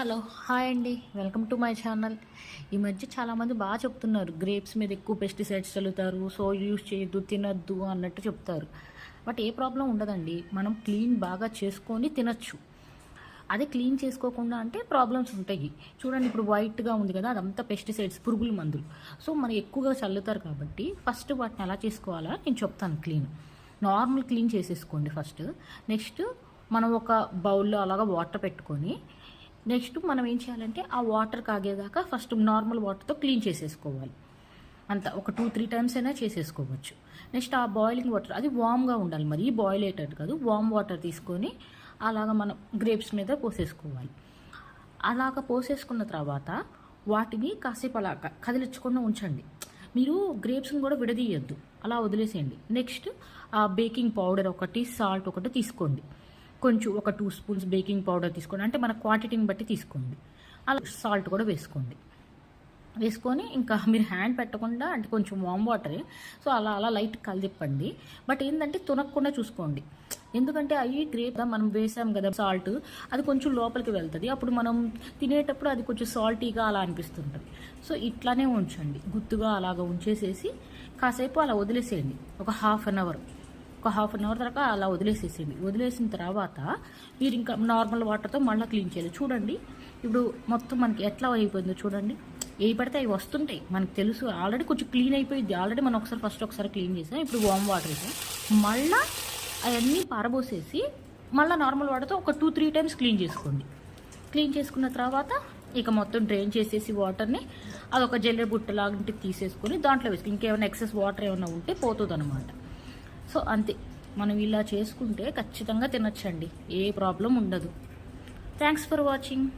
Hello hi అండి. Welcome to my channel. ఈ మధ్య చాలామంది బాగా చెప్తున్నారు గ్రేప్స్ మీద ఎక్కువ పెస్టిసైడ్స్ చల్లుతారు సో యూస్ చేయొద్దు తినద్దు అన్నట్టు చెప్తారు. బట్ ఏ ప్రాబ్లం ఉండదండి. మనం క్లీన్ బాగా చేసుకొని తినచ్చు. అదే క్లీన్ చేసుకోకుండా అంటే ప్రాబ్లమ్స్ ఉంటాయి. చూడండి ఇప్పుడు వైట్గా ఉంది కదా అదంతా పెస్టిసైడ్స్ పురుగుల మందులు. సో మనం ఎక్కువగా చల్లుతారు కాబట్టి ఫస్ట్ వాటిని ఎలా చేసుకోవాలా నేను చెప్తాను క్లీన్. నార్మల్ క్లీన్ చేసేసుకోండి ఫస్ట్. నెక్స్ట్ మనం ఒక బౌల్లో అలాగా వాటర్ పెట్టుకొని నెక్స్ట్ మనం ఏం చేయాలంటే ఆ వాటర్ కాగేదాకా ఫస్ట్ నార్మల్ వాటర్తో క్లీన్ చేసేసుకోవాలి. అంత ఒక టూ త్రీ టైమ్స్ అయినా చేసేసుకోవచ్చు. నెక్స్ట్ ఆ బాయిలింగ్ వాటర్ అది వామ్గా ఉండాలి మరి బాయిల్ అయ్యేటట్టు కాదు వామ్ వాటర్ తీసుకొని అలాగ మనం గ్రేప్స్ మీద పోసేసుకోవాలి. అలాగ పోసేసుకున్న తర్వాత వాటిని కాసేపు అలా కదిలించకుండా ఉంచండి. మీరు గ్రేప్స్ని కూడా విడదీయద్దు అలా వదిలేసేయండి. నెక్స్ట్ ఆ బేకింగ్ పౌడర్ ఒకటి సాల్ట్ ఒకటి తీసుకోండి. కొంచెం ఒక టూ స్పూన్స్ బేకింగ్ పౌడర్ తీసుకోండి. అంటే మన క్వాంటిటీని బట్టి తీసుకోండి. అలా సాల్ట్ కూడా వేసుకోండి. వేసుకొని ఇంకా మీరు హ్యాండ్ పెట్టకుండా అంటే కొంచెం వామ్ వాటరే. సో అలా అలా లైట్ కలిదిప్పండి. బట్ ఏంటంటే తునక్కుండా చూసుకోండి. ఎందుకంటే అవి గ్రేప్ మనం వేసాం కదా సాల్ట్ అది కొంచెం లోపలికి వెళ్తుంది. అప్పుడు మనం తినేటప్పుడు అది కొంచెం సాల్టీగా అలా అనిపిస్తుంటుంది. సో ఇట్లానే ఉంచండి. గుత్తుగా అలాగ ఉంచేసేసి కాసేపు అలా వదిలేసేయండి. ఒక హాఫ్ అన్ అవర్. ఒక హాఫ్ అన్ అవర్ దాకా అలా వదిలేసేసేయండి. వదిలేసిన తర్వాత మీరు ఇంకా నార్మల్ వాటర్తో మళ్ళీ క్లీన్ చేయాలి. చూడండి ఇప్పుడు మొత్తం మనకి ఎట్లా అయిపోయిందో చూడండి. ఏ పడితే అవి వస్తుంటాయి. మనకు తెలుసు ఆల్రెడీ కొంచెం క్లీన్ అయిపోయింది. ఆల్రెడీ మనం ఒకసారి ఫస్ట్ ఒకసారి క్లీన్ చేసాం. ఇప్పుడు వామ్ వాటర్ వేసాం. మళ్ళీ అవన్నీ పారబోసేసి మళ్ళీ నార్మల్ వాటర్తో ఒక టూ త్రీ టైమ్స్ క్లీన్ చేసుకోండి. క్లీన్ చేసుకున్న తర్వాత ఇక మొత్తం డ్రైన్ చేసేసి వాటర్ని అదొక జల్లె బుట్ట లాంటివి తీసేసుకొని దాంట్లో వేసుకుని ఇంకేమైనా ఎక్సెస్ వాటర్ ఏమైనా ఉంటే పోతుంది అనమాట సో అంతే. మనం ఇలా చేసుకుంటే ఖచ్చితంగా తినచ్చండి. ఏ ప్రాబ్లం ఉండదు. Thanks for watching